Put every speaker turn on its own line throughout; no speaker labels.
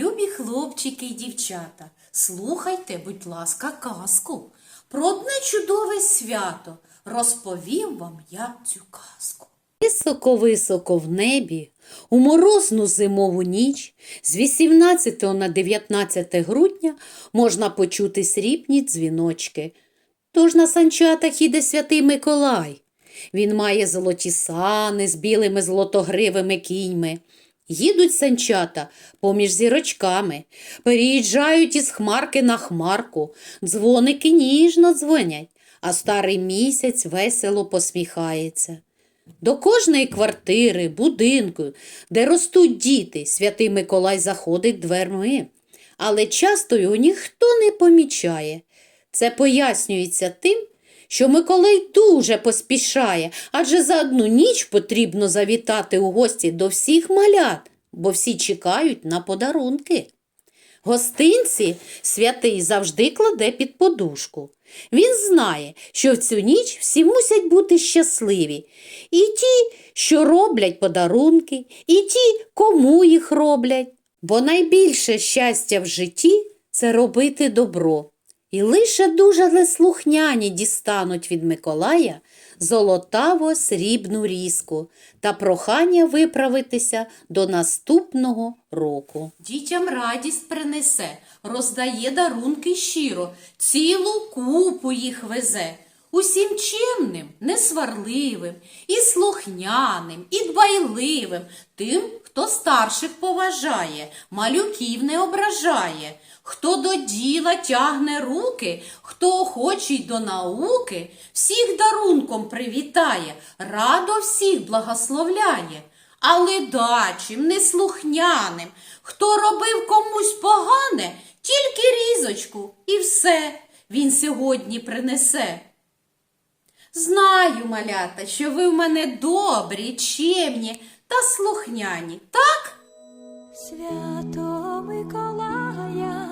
Любі хлопчики й дівчата, слухайте, будь ласка, казку. Про одне чудове свято розповім вам я цю казку. Високо-високо в небі, у морозну зимову ніч, з 18 на 19 грудня можна почути срібні дзвіночки. Тож на санчатах іде святий Миколай. Він має золоті сани з білими золотогривими кіньми. Їдуть санчата поміж зірочками, переїжджають із хмарки на хмарку, дзвоники ніжно дзвонять, а старий місяць весело посміхається. До кожної квартири, будинку, де ростуть діти, святий Миколай заходить дверми, але часто його ніхто не помічає. Це пояснюється тим, що Миколай дуже поспішає, адже за одну ніч потрібно завітати у гості до всіх малят, бо всі чекають на подарунки. Гостинці святий завжди кладе під подушку. Він знає, що в цю ніч всі мусять бути щасливі. І ті, що роблять подарунки, і ті, кому їх роблять. Бо найбільше щастя в житті це робити добро. І лише дуже неслухняні дістануть від Миколая золотаво срібну різку та прохання виправитися до наступного року. Дітям радість принесе, роздає дарунки щиро, цілу купу їх везе. Усім чемним, несварливим, і слухняним, і дбайливим, тим, хто старших поважає, малюків не ображає, хто до діла тягне руки, хто охочий до науки, всіх дарунком привітає, радо всіх благословляє. А ледачим, неслухняним, хто робив комусь погане, тільки різочку і все він сьогодні принесе. Знаю, малята, що ви в мене добрі, чемні та слухняні, так?
Свято Миколая,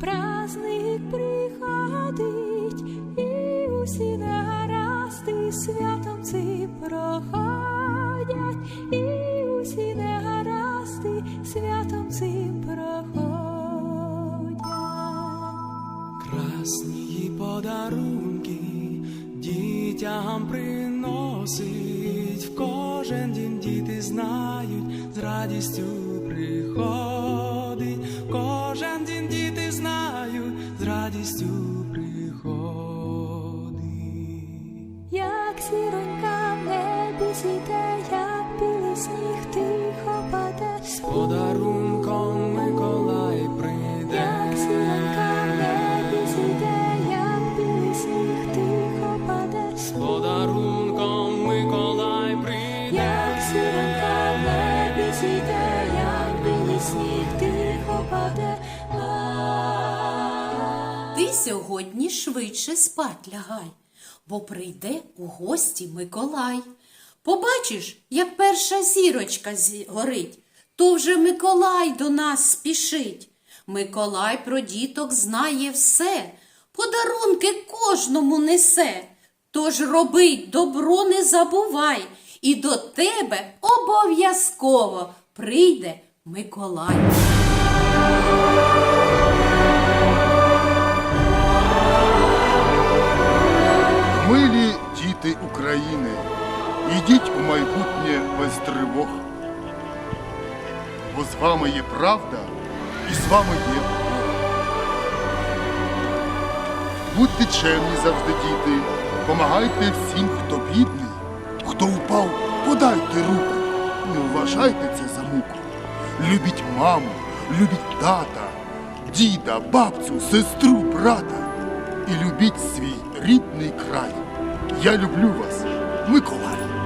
праздник приходить, і усі негаразди святом цим проходять, і усі негаразди святом цим проходять.
Красні подарунки дітям приносить, в кожен день діти знають, з радістю приходить, в кожен день діти знають, з радістю приходить.
Сьогодні швидше спать лягай, бо прийде у гості Миколай. Побачиш, як перша зірочка згорить, то вже Миколай до нас спішить. Миколай про діток знає все, подарунки кожному несе. Тож робить добро не забувай, і до тебе обов'язково прийде Миколай.
України, ідіть у майбутнє без тривог. Бо з вами є правда і з вами є Бог. Будьте чемні завжди, діти, помагайте всім, хто бідний, хто впав, подайте руку. Не вважайте це за муку. Любіть маму, любіть тата, діда, бабцю, сестру, брата і любіть свій рідний край. Я люблю вас, Миколай.